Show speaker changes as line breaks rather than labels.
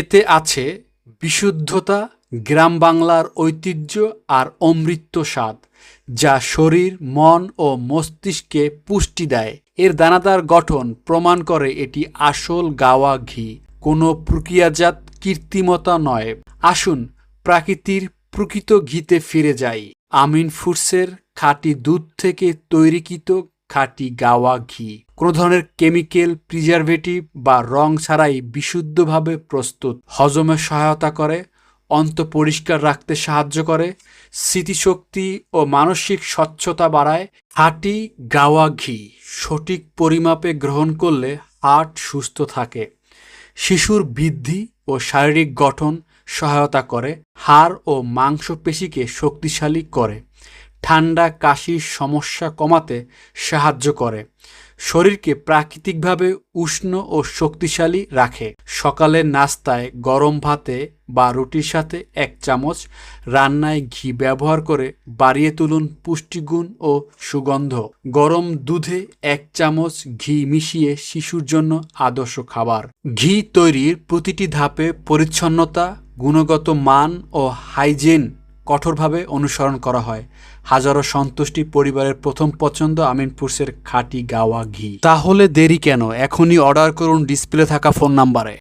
এতে আছে বিশুদ্ধতা গ্রাম বাংলার ঐতিহ্য আর অমৃত স্বাদ, যা শরীর, মন ও মস্তিষ্কে পুষ্টি দেয়। এর দানাদার গঠন প্রমাণ করে এটি আসল গাওয়া ঘি। কোনো প্রক্রিয়াজাত কৃত্রিমতা নয়। আসুন প্রাকৃতির প্রকৃত ঘিতে ফিরে যাই। আমিন ফুডসের খাঁটি দুধ থেকে তৈরিকৃত খাঁটি গাওয়া ঘি কোনো ধরনের কেমিক্যাল প্রিজারভেটিভ বা রং ছাড়াই বিশুদ্ধভাবে প্রস্তুত। হজমে সহায়তা করে, অন্ত পরিষ্কার রাখতে সাহায্য করে, স্মৃতিশক্তি ও মানসিক স্বচ্ছতা বাড়ায়। খাঁটি গাওয়া ঘি সঠিক পরিমাপে গ্রহণ করলে হার্ট সুস্থ থাকে। শিশুর বৃদ্ধি ও শারীরিক গঠন সহায়তা করে। হাড় ও মাংসপেশিকে শক্তিশালী করে। ঠান্ডা কাশির সমস্যা কমাতে সাহায্য করে। শরীরকে প্রাকৃতিকভাবে উষ্ণ ও শক্তিশালী রাখে। সকালের নাস্তায় গরম ভাতে বা রুটির সাথে এক চামচ রান্নায় ঘি ব্যবহার করে বাড়িয়ে তুলুন পুষ্টিগুণ ও সুগন্ধ। গরম দুধে এক চামচ ঘি মিশিয়ে শিশুর জন্য আদর্শ খাবার। ঘি তৈরির প্রতিটি ধাপে পরিচ্ছন্নতা, গুণগত মান ও হাইজেন কঠোরভাবে অনুসরণ করা হয়। হাজারো সন্তুষ্টি পরিবারের প্রথম পছন্দ আমিনপুরসের খাঁটি গাওয়া ঘি। তাহলে দেরি কেন? এখনই অর্ডার করুন ডিসপ্লে থাকা ফোন নাম্বারে।